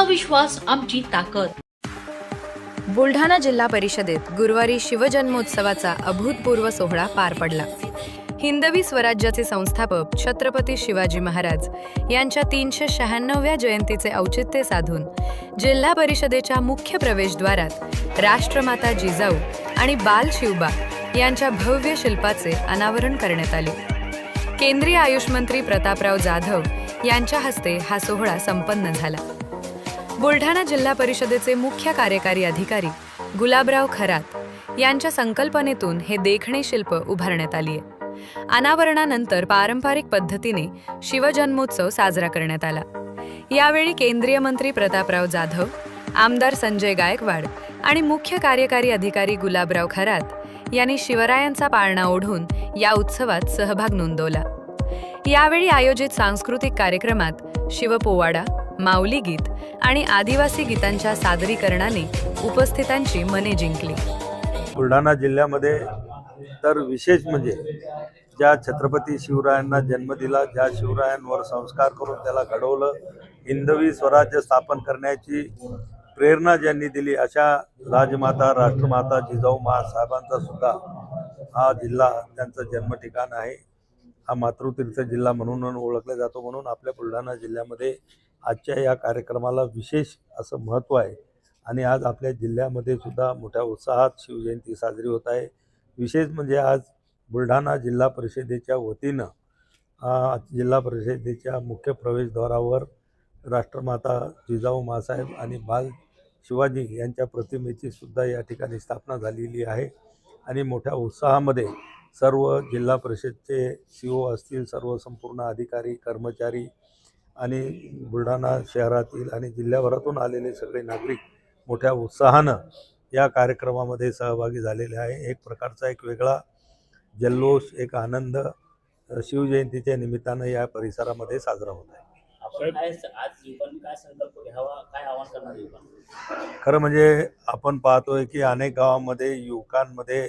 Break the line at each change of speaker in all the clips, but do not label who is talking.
आमचा विश्वास आमची ताकद.
बुलढाणा जिल्हा परिषदेत गुरुवारी शिवजन्मोत्सवाचा अभूतपूर्व सोहळा पार पडला. हिंदवी स्वराज्याचे संस्थापक छत्रपती शिवाजी महाराज यांच्या तीनशे शहाण्णव्या जयंतीचे औचित्य साधून जिल्हा परिषदेच्या मुख्य प्रवेशद्वारात राष्ट्रमाता जिजाऊ आणि बाल शिवबा यांच्या भव्य शिल्पाचे अनावरण करण्यात आले. केंद्रीय आयुष मंत्री प्रतापराव जाधव यांच्या हस्ते हा सोहळा संपन्न झाला. बुलढाणा जिल्हा परिषदेचे मुख्य कार्यकारी अधिकारी गुलाबराव खरात यांच्या संकल्पनेतून हे देखणे शिल्प उभारण्यात आली आहे. अनावरणानंतर पारंपरिक पद्धतीने शिवजन्मोत्सव साजरा करण्यात आला. यावेळी केंद्रीय मंत्री प्रतापराव जाधव आमदार संजय गायकवाड आणि मुख्य कार्यकारी अधिकारी गुलाबराव खरात यांनी शिवरायांचा पाळणा ओढून या उत्सवात सहभाग नोंदवला. यावेळी आयोजित सांस्कृतिक कार्यक्रमात शिवपोवाडा माऊली गीत आणि आदिवासी गीतांच्या सादरीकरणाने उपस्थितांची मने जिंकली.
बुलढाणा जिल्ह्यामध्ये तर विशेष म्हणजे ज्या छत्रपती शिवरायांना जन्म दिला ज्या शिवरायांवर संस्कार करून त्याला घडवलं हिंदवी स्वराज्य स्थापन करण्याची प्रेरणा ज्यांनी दिली अशा राजमाता राष्ट्रमाता जिजाऊ साहेबांचा सुद्धा हा जिल्हा त्यांचं जन्म ठिकाण आहे. हा मातृतीर्थ जिल्हा म्हणून ओळखला जातो म्हणून आपल्या बुलढाणा जिल्ह्यामध्ये आजच्या या कार्यक्रमाला विशेष असं महत्त्व आहे. आणि आज आपल्या जिल्ह्यामध्ये सुद्धा मोठ्या उत्साहात शिवजयंती साजरी होत आहे. विशेष म्हणजे आज बुलढाणा जिल्हा परिषदेच्या वतीनं जिल्हा परिषदेच्या मुख्य प्रवेशद्वारावर राष्ट्रमाता जिजाऊ मासाहेब आणि बाल शिवाजी यांच्या प्रतिमेची सुद्धा या ठिकाणी स्थापना झालेली आहे. आणि मोठ्या उत्साहामध्ये सर्व जिल्हा परिषदचे सी ओ असतील सर्व संपूर्ण अधिकारी कर्मचारी आणि बुलढाणा शहरातील आणि जिल्ह्याभरातून आलेले सगळे नागरिक मोठ्या उत्साहानं या कार्यक्रमामध्ये सहभागी झालेले आहे. एक प्रकारचा एक वेगळा जल्लोष एक आनंद शिवजयंतीच्या निमित्तानं या परिसरामध्ये साजरा होत आहे. खरं म्हणजे आपण पाहतोय की अनेक गावामध्ये युवकांमध्ये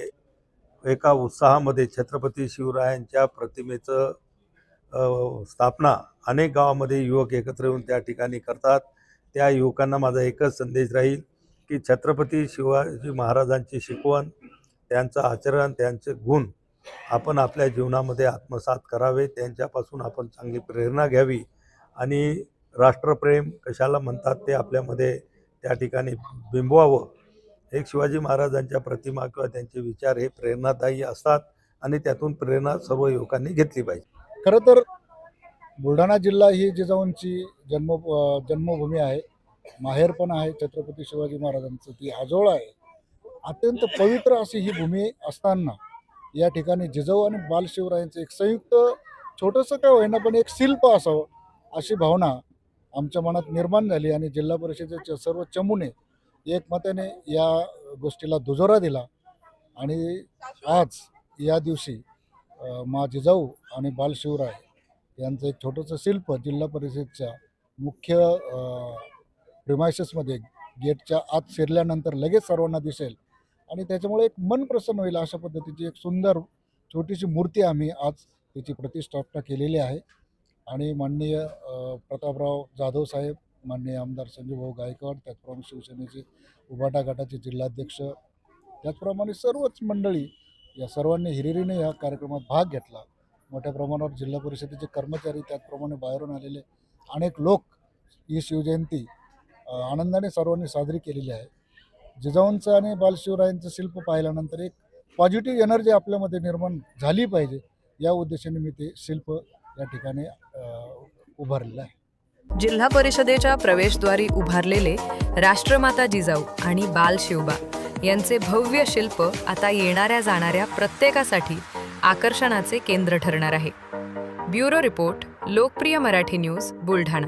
एका उत्साहामध्ये छत्रपती शिवरायांच्या प्रतिमेचं स्थापना अनेक गावामध्ये युवक एकत्र येऊन त्या ठिकाणी करतात. त्या युवकांना माझा एकच संदेश राहील की छत्रपती शिवाजी महाराजांची शिकवण त्यांचं आचरण त्यांचे गुण आपण आपल्या जीवनामध्ये आत्मसात करावे. त्यांच्यापासून आपण चांगली प्रेरणा घ्यावी आणि राष्ट्रप्रेम कशाला म्हणतात ते आपल्यामध्ये त्या ठिकाणी बिंबवावं. एक शिवाजी महाराजांच्या प्रतिमा किंवा त्यांचे विचार हे प्रेरणादायी असतात आणि त्यातून प्रेरणा सर्व युवकांनी घेतली पाहिजे.
खरं तर बुलढाणा जिल्हा ही जिजाऊंची जन्म जन्मभूमी आहे. माहेर पण आहे छत्रपती शिवाजी महाराजांचं. ती आजोळ आहे. अत्यंत पवित्र अशी ही भूमी असताना या ठिकाणी जिजाऊ आणि बालशिवरायांचं एक संयुक्त छोटंसं काय होईना पण एक शिल्प असावं अशी भावना आमच्या मनात निर्माण झाली आणि जिल्हा परिषदेचे सर्व चमूने एकमताने या गोष्टीला दुजोरा दिला. आणि आज या दिवशी मा जिजाऊ आणि बालशिवराय यांचं एक छोटंसं शिल्प जिल्हा परिषदच्या मुख्य प्रिमायसेसमध्ये गेटच्या आत शिरल्यानंतर लगेच सर्वांना दिसेल. आणि त्याच्यामुळे एक मन प्रसन्न होईल अशा पद्धतीची एक सुंदर छोटीशी मूर्ती आम्ही आज तिची प्रतिष्ठापना केलेली आहे. आणि माननीय प्रतापराव जाधव साहेब माननीय आमदार संजय भाऊ गायकवाड त्याचप्रमाणे शिवसेनेचे उभाटा गटाचे जिल्हाध्यक्ष त्याचप्रमाणे सर्वच मंडळी या सर्वांनी हिरिरीने या कार्यक्रमात भाग घेतला. मोठ्या प्रमाणावर जिल्हा परिषदेचे कर्मचारी त्याचप्रमाणे बाहेरून आलेले अनेक लोक ही शिवजयंती आनंदाने सर्वांनी साजरी केलेली आहे. जिजाऊंचं आणि बालशिवरायांचं शिल्प पाहिल्यानंतर एक पॉझिटिव्ह एनर्जी आपल्यामध्ये निर्माण झाली पाहिजे. या उद्देशाने मी ते शिल्प या ठिकाणी उभारलेलं आहे.
जिल्हा परिषदेच्या प्रवेशद्वारी उभारलेले राष्ट्रमाता जिजाऊ आणि बाल शिवबा यांचे भव्य शिल्प आता येणाऱ्या जाणाऱ्या प्रत्येकासाठी आकर्षणाचे केंद्र ठरणार आहे. ब्युरो रिपोर्ट लोकप्रिय मराठी न्यूज बुलढाणा.